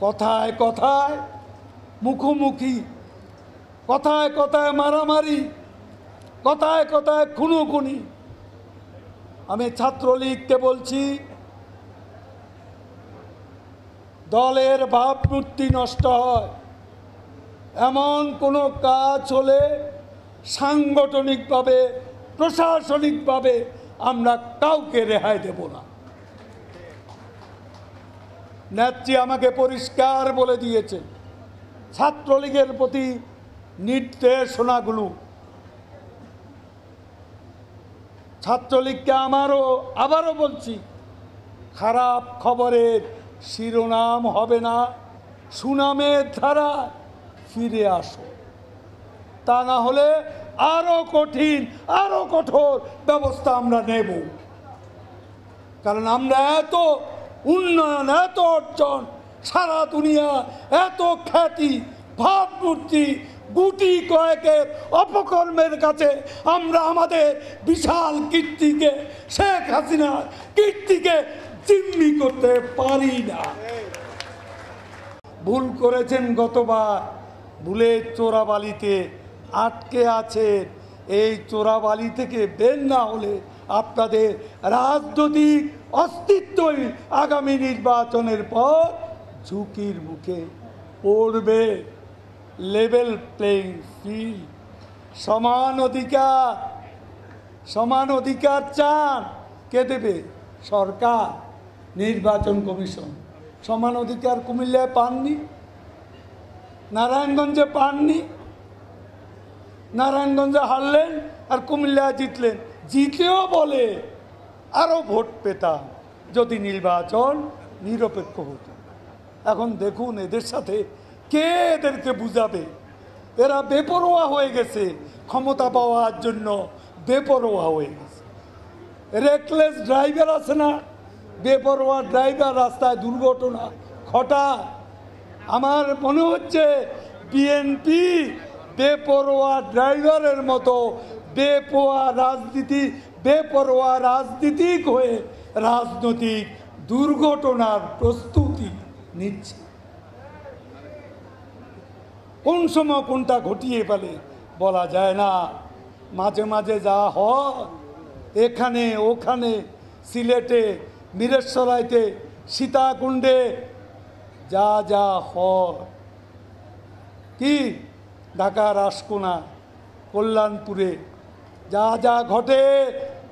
কথায় কথায় মুখোমুখি, কথায় কথায় মারামারি, কথায় কথায় খুনোখুনি। আমি ছাত্রলীগকে বলছি, দলের ভাবমূর্তি নষ্ট হয়। এমন কোনো কাজ হলে সাংগঠনিকভাবে, প্রশাসনিকভাবে আমরা কাউকে রেহাই দেব না। নেত্রী আমাকে পরিষ্কার বলে দিয়েছে। ছাত্রলীগের প্রতি নির্দেশনাগুলো। ছাত্রলীগকে আমারও, আবারও বলছি, খারাপ খবরের শিরোনাম হবে না। সুনামের ধারা ফিরে আসো। তা না হলে আরও কঠিন, আরও কঠোর ব্যবস্থা আমরা নেব। কারণ আমরা এত উন্নয়ন এত অর্জন, সারা দুনিয়া এত খ্যাতি ভাবমূর্তি গুটি কয়েকের অপকর্মের কাছে আমরা আমাদের বিশাল কীর্তিকে, শেখ হাসিনা কীর্তিকে জিম্মি করতে পারি না। ভুল করেছেন গতবার, ভুলের চোরাবালিতে আটকে আছে, এই চোরাবালি থেকে বের না হলে আপনাদের রাজনৈতিক অস্তিত্বই আগামী নির্বাচনের পর ঝুঁকির মুখে পড়বে লেভেল প্লেইং ফিল্ড সমান অধিকার সমান অধিকার চান কে দেবে? সরকার, নির্বাচন কমিশন। সমান অধিকার কুমিল্লায় পাননি, নারায়ণগঞ্জে পাননি, নারায়ণগঞ্জে হারলেন আর কুমিল্লায় জিতলেন। জিতেও বলে, আরও ভোট পেতাম যদি নির্বাচন নিরপেক্ষ হতো। এখন দেখুন এদের সাথে কে এদেরকে বুঝাবে? এরা বেপরোয়া হয়ে গেছে, ক্ষমতা পাওয়ার জন্য বেপরোয়া হয়ে গেছে। রেকলেস ড্রাইভার আছে না? বেপরোয়া ড্রাইভার রাস্তায় দুর্ঘটনা ঘটা। আমার মনে হচ্ছে বিএনপি বেপরোয়া ড্রাইভারের মতো বেপোয়া রাজনীতি, বেপরোয়া রাজনীতিক হয়ে রাজনৈতিক দুর্ঘটনার প্রস্তুতি নিচ্ছে। কোন সময় কোনটা ঘটিয়ে ফেলে বলা যায় না। মাঝে মাঝে যা হয়, এখানে ওখানে, সিলেটে, মিরেশ্বরাইতে, সীতাকুণ্ডে, যা যা হয়। কি ঢাকা রাসকোনা কল্যাণপুরে। যা যা ঘটে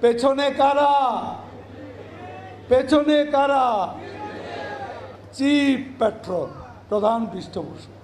পেছনে কারা? পেছনে কারা? চিফ পেট্রোল প্রধান পৃষ্ঠপোষক।